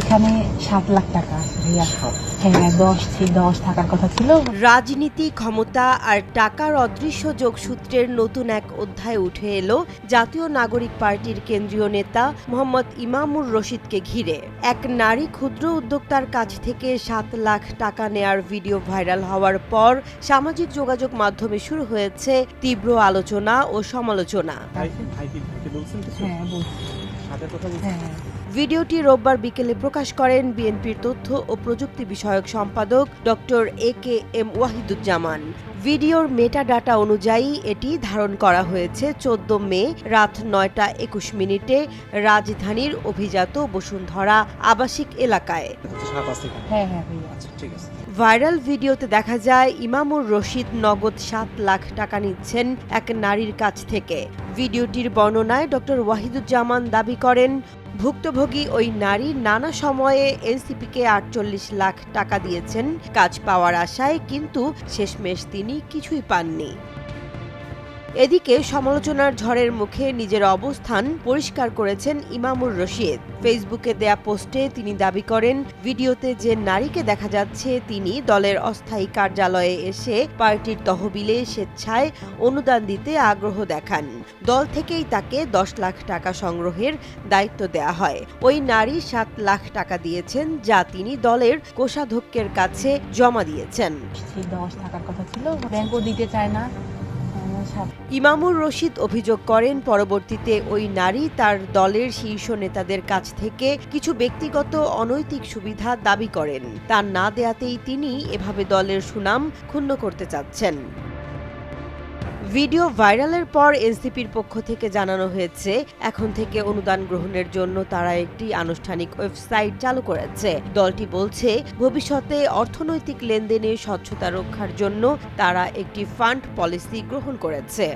এখানে সাত লাখ টাকা। আছে হ্যাঁ দশ দশ থাকার কথা ছিল। রাজনীতি ক্ষমতা আর টাকার অদৃশ্য যোগসূত্রের নতুন এক অধ্যায় উঠে এলো জাতীয় নাগরিক পার্টির কেন্দ্রীয় নেতা মোহাম্মদ ইমামুর রশিদকে ঘিরে। এক নারী ক্ষুদ্র উদ্যোক্তার কাছ থেকে সাত লাখ টাকা নেয়ার ভিডিও ভাইরাল হওয়ার পর সামাজিক যোগাযোগ মাধ্যমে শুরু হয়েছে তীব্র আলোচনা ও সমালোচনা। হ্যাঁ। হ্যাঁ ভিডিওটি রোববার বিকেলে প্রকাশ করেন বিএনপির তথ্য ও প্রযুক্তি বিষয়ক সম্পাদক doctor A K M Wahiduzzaman. ভিডিওর মেটা ডাটা অনুযায়ী এটি ধারণ করা হয়েছে চোদ্দ মে রাত নয়টা একুশ মিনিটে রাজধানীর অভিজাত বসুন্ধরা আবাসিক এলাকায়। থেকে। হ্যাঁ হ্যাঁ। আচ্ছা ঠিক আছে। ভাইরাল ভিডিওতে দেখা যায় ইমামুর রশিদ নগদ সাত লাখ টাকা নিচ্ছেন এক নারীর কাছ থেকে। ভিডিওটির বর্ণনায় ডক্টর ওয়াহিদুজ্জামান দাবি করেন ভুক্তভোগী ওই নারী নানা সময়ে এনসিপিকে আটচল্লিশ লাখ টাকা দিয়েছেন। কাজ পাওয়ার আশায় কিন্তু শেষমেশ তিনি কিছুই পাননি। এদিকে সমালোচনার ঝড়ের মুখে নিজের অবস্থান পরিষ্কার করেছেন ইমামুর রশিদ। ফেসবুকে দেয়া পোস্টে তিনি দাবি করেন, ভিডিওতে যে নারীকে দেখা যাচ্ছে, তিনি দলের অস্থায়ী কার্যালয়ে এসে পার্টির তহবিলে স্বেচ্ছায় অনুদান দিতে আগ্রহ দেখান। দল থেকেই তাকে দশ লাখ টাকা সংগ্রহের দায়িত্ব দেয়া হয়। ওই নারী সাত লাখ টাকা দিয়েছেন, যা তিনি দলের কোষাধ্যক্ষের কাছে জমা দিয়েছেন। দশ থাকার কথা ছিল। ব্যাংকও দিতে চায় না। ইমামুর রশিদ অভিযোগ করেন, পরবর্তীতে ওই নারী তার দলের শীর্ষ নেতাদের কাছ থেকে কিছু ব্যক্তিগত অনৈতিক সুবিধা দাবি করেন। তা না দেয়াতেই তিনি এভাবে দলের সুনাম ক্ষুণ্ণ করতে চাচ্ছেন। ভিডিও ভাইরালের পর এনসিপির পক্ষ থেকে জানানো হয়েছে, এখন থেকে অনুদান গ্রহণের জন্য তারা একটি আনুষ্ঠানিক ওয়েবসাইট চালু করেছে। দলটি বলছে, ভবিষ্যতে অর্থনৈতিক লেনদেনে স্বচ্ছতা রক্ষার জন্য তারা একটি ফান্ড পলিসি গ্রহণ করেছে।